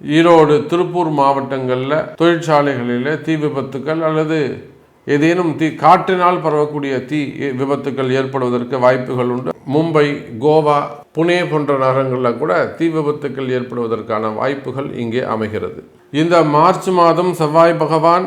ஈரோடு திருப்பூர் மாவட்டங்களில் தொழிற்சாலைகளில் தீ விபத்துக்கள் அல்லது ஏதேனும் தீ காற்றினால் பரவக்கூடிய தீ விபத்துக்கள் ஏற்படுவதற்கு வாய்ப்புகள் உண்டு. மும்பை கோவா புனே போன்ற நகரங்களில் கூட தீ விபத்துக்கள் ஏற்படுவதற்கான வாய்ப்புகள் இங்கே அமைகிறது. இந்த மார்ச் மாதம் செவ்வாய் பகவான்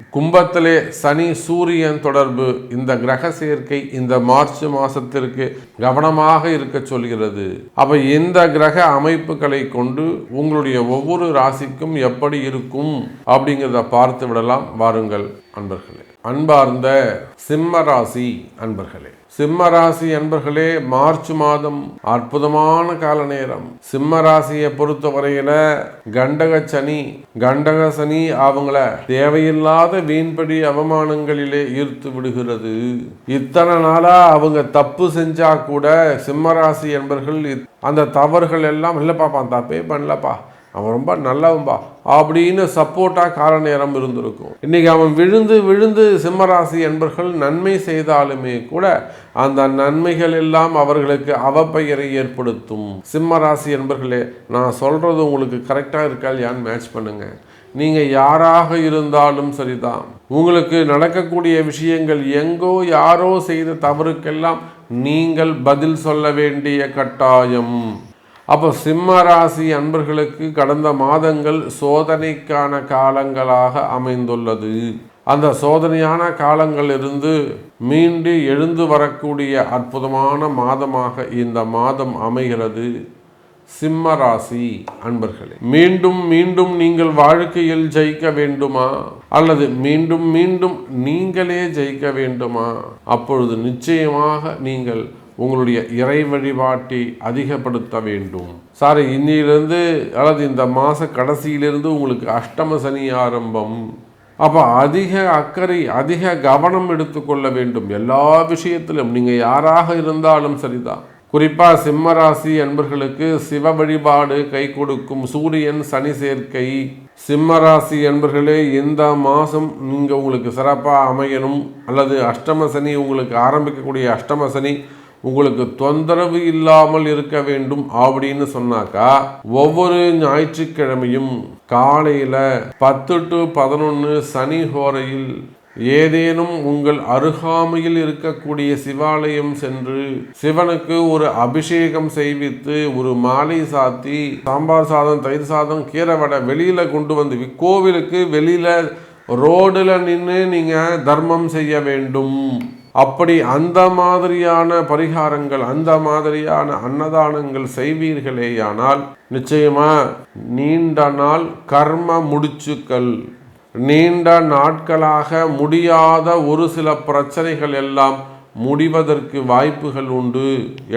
கும்பத்திலே சனி சூரியன் தொடர்பு இந்த கிரக சேர்க்கை இந்த மார்ச் மாசத்திற்கு கவனமாக இருக்க சொல்கிறது. அப்ப இந்த கிரக அமைப்புகளை கொண்டு உங்களுடைய ஒவ்வொரு ராசிக்கும் எப்படி இருக்கும் அப்படிங்கிறத பார்த்து விடலாம். வாருங்கள். அன்பர்களே. அன்பார்ந்த சிம்ம ராசி அன்பர்களே. சிம்ம ராசி அன்பர்களே மார்ச் மாதம் அற்புதமான கால நேரம் சிம்ம ராசியை பொறுத்தவரையில கண்டக சனி கண்டக சனி அவங்கள தேவையில்லாத வீண்படி அவமானங்களிலே ஈர்த்து விடுகிறது. இத்தனை நாளா அவங்க தப்பு செஞ்சா கூட சிம்ம ராசி என்பர்கள் அந்த தவறுகள் எல்லாம் இல்லைப்பா நான் தப்பே பண்ணலப்பா. அவன் ரொம்ப நல்லவன்பா. அப்படின்னு சப்போர்ட்டாக கால நேரம் இருந்திருக்கும். இன்றைக்கி அவன் விழுந்து விழுந்து சிம்மராசி என்பர்கள் நன்மை செய்தாலுமே கூட அந்த நன்மைகள் எல்லாம் அவர்களுக்கு அவப்பெயரை ஏற்படுத்தும். சிம்மராசி என்பர்களே நான் சொல்கிறது உங்களுக்கு கரெக்டாக இருக்கா இல்லையான்னு மேட்ச் பண்ணுங்கள் நீங்கள் யாராக இருந்தாலும் சரிதான். உங்களுக்கு நடக்கக்கூடிய விஷயங்கள் எங்கோ யாரோ செய்த தவறுக்கெல்லாம் நீங்கள் பதில் சொல்ல வேண்டிய கட்டாயம். அப்போ சிம்ம ராசி அன்பர்களுக்கு கடந்த மாதங்கள் சோதனைக்கான காலங்களாக அமைந்துள்ளது. அந்த சோதனையான காலங்களிலிருந்து மீண்டு எழுந்து வரக்கூடிய அற்புதமான மாதமாக இந்த மாதம் அமைகிறது. சிம்ம ராசி அன்பர்களே மீண்டும் மீண்டும் நீங்கள் வாழ்க்கையில் ஜெயிக்க வேண்டுமா? அல்லது மீண்டும் மீண்டும் நீங்களே ஜெயிக்க வேண்டுமா? அப்பொழுது நிச்சயமாக நீங்கள் உங்களுடைய இறை வழிபாட்டை அதிகப்படுத்த வேண்டும். சாரி இன்னிலிருந்து அல்லது இந்த மாத கடைசியிலிருந்து உங்களுக்கு அஷ்டம சனி ஆரம்பம். அப்போ அதிக அக்கறை அதிக கவனம் எடுத்துக்கொள்ள வேண்டும். எல்லா விஷயத்திலும் நீங்கள் யாராக இருந்தாலும் சரிதான். குறிப்பாக சிம்மராசி என்பர்களுக்கு சிவ வழிபாடு கை கொடுக்கும் சூரியன் சனி சேர்க்கை. சிம்மராசி என்பர்களே இந்த மாதம் நீங்கள் உங்களுக்கு சிறப்பாக அமையணும். அல்லது அஷ்டம சனி உங்களுக்கு ஆரம்பிக்கக்கூடிய அஷ்டம சனி உங்களுக்கு தொந்தரவு இல்லாமல் இருக்க வேண்டும் அப்படின்னு சொன்னாக்கா ஒவ்வொரு ஞாயிற்றுக்கிழமையும் காலையில பத்து டு பதினொன்று சனி ஹோரையில் ஏதேனும் உங்கள் அருகாமையில் இருக்கக்கூடிய சிவாலயம் சென்று சிவனுக்கு ஒரு அபிஷேகம் செய்வித்து ஒரு மாலை சாத்தி சாம்பார் சாதம் தயிர் சாதம் கீரை வடை வெளியில கொண்டு வந்து கோவிலுக்கு வெளியில ரோடில் நின்று நீங்கள் தர்மம் செய்ய வேண்டும். அப்படி அந்த மாதிரியான பரிகாரங்கள் அந்த மாதிரியான அன்னதானங்கள் செய்வீர்களேயானால் நிச்சயமா நீண்ட நாள் கர்ம முடிச்சுக்கள் நீண்ட நாட்களாக முடியாத ஒரு சில பிரச்சனைகள் எல்லாம் முடிவதற்கு வாய்ப்புகள் உண்டு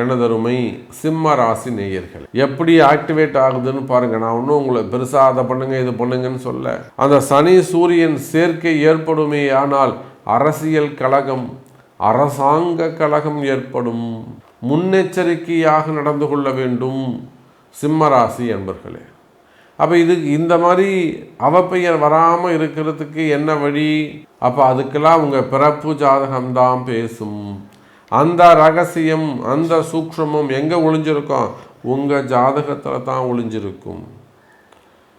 எனதருமை சிம்ம ராசி நேயர்கள். எப்படி ஆக்டிவேட் ஆகுதுன்னு பாருங்க. நான் ஒன்றும் உங்களை பெருசாக அதை பண்ணுங்க இது பண்ணுங்கன்னு சொல்ல. அந்த சனி சூரியன் சேர்க்கை ஏற்படுமே ஆனால் அரசியல் கழகம் அரசாங்க கழகம் ஏற்படும் முன்னெச்சரிக்கையாக நடந்து கொள்ள வேண்டும் சிம்மராசி என்பர்களே அப்போ இது இந்த மாதிரி அவப்பெயர் வராமல் இருக்கிறதுக்கு என்ன வழி? அப்போ அதுக்கெல்லாம் உங்கள் பிறப்பு ஜாதகம்தான் பேசும். அந்த ரகசியம் அந்த சூக்ஷமும் எங்கே ஒளிஞ்சிருக்கும் உங்கள் ஜாதகத்தில் தான் ஒளிஞ்சிருக்கும்.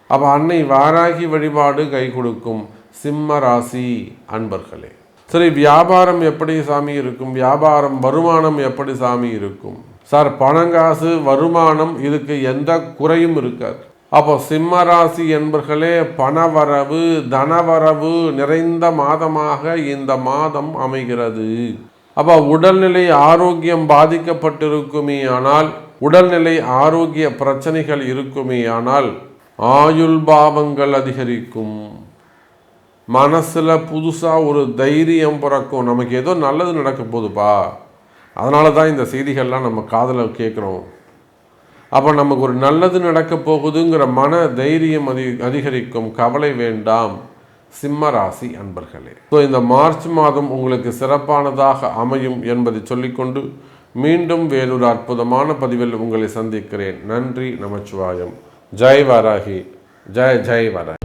அப்போ அன்னை வாராகி வழிபாடு கை கொடுக்கும் சிம்ம ராசி அன்பர்களே. சரி வியாபாரம் எப்படி சாமி இருக்கும்? வியாபாரம் வருமானம் எப்படி சாமி இருக்கும்? சார் பணங்காசு வருமானம் இதுக்கு எந்த குறையும் இருக்காது. அப்போ சிம்ம ராசி என்பர்களே பணவரவு தனவரவு நிறைந்த மாதமாக இந்த மாதம் அமைகிறது. அப்போ உடல்நிலை ஆரோக்கியம் பாதிக்கப்பட்டிருக்குமே ஆனால் உடல்நிலை ஆரோக்கிய பிரச்சனைகள் இருக்குமே ஆனால் ஆயுள் பாவங்கள் அதிகரிக்கும். மனசில் புதுசாக ஒரு தைரியம் பிறக்கும். நமக்கு ஏதோ நல்லது நடக்க போகுதுப்பா. அதனால தான் இந்த செய்திகள்லாம் நம்ம காதில் கேட்குறோம். அப்போ நமக்கு ஒரு நல்லது நடக்க போகுதுங்கிற மன தைரியம் அதி அதிகரிக்கும் கவலை வேண்டாம். சிம்ம ராசி அன்பர்களே. ஸோ இந்த மார்ச் மாதம் உங்களுக்கு சிறப்பானதாக அமையும் என்பதை சொல்லிக்கொண்டு மீண்டும் வேறொரு அற்புதமான பதிவில் உங்களை சந்திக்கிறேன். நன்றி நமச்சிவாயம். ஜெய் வாராகி. ஜெய் ஜெய் வாராகி.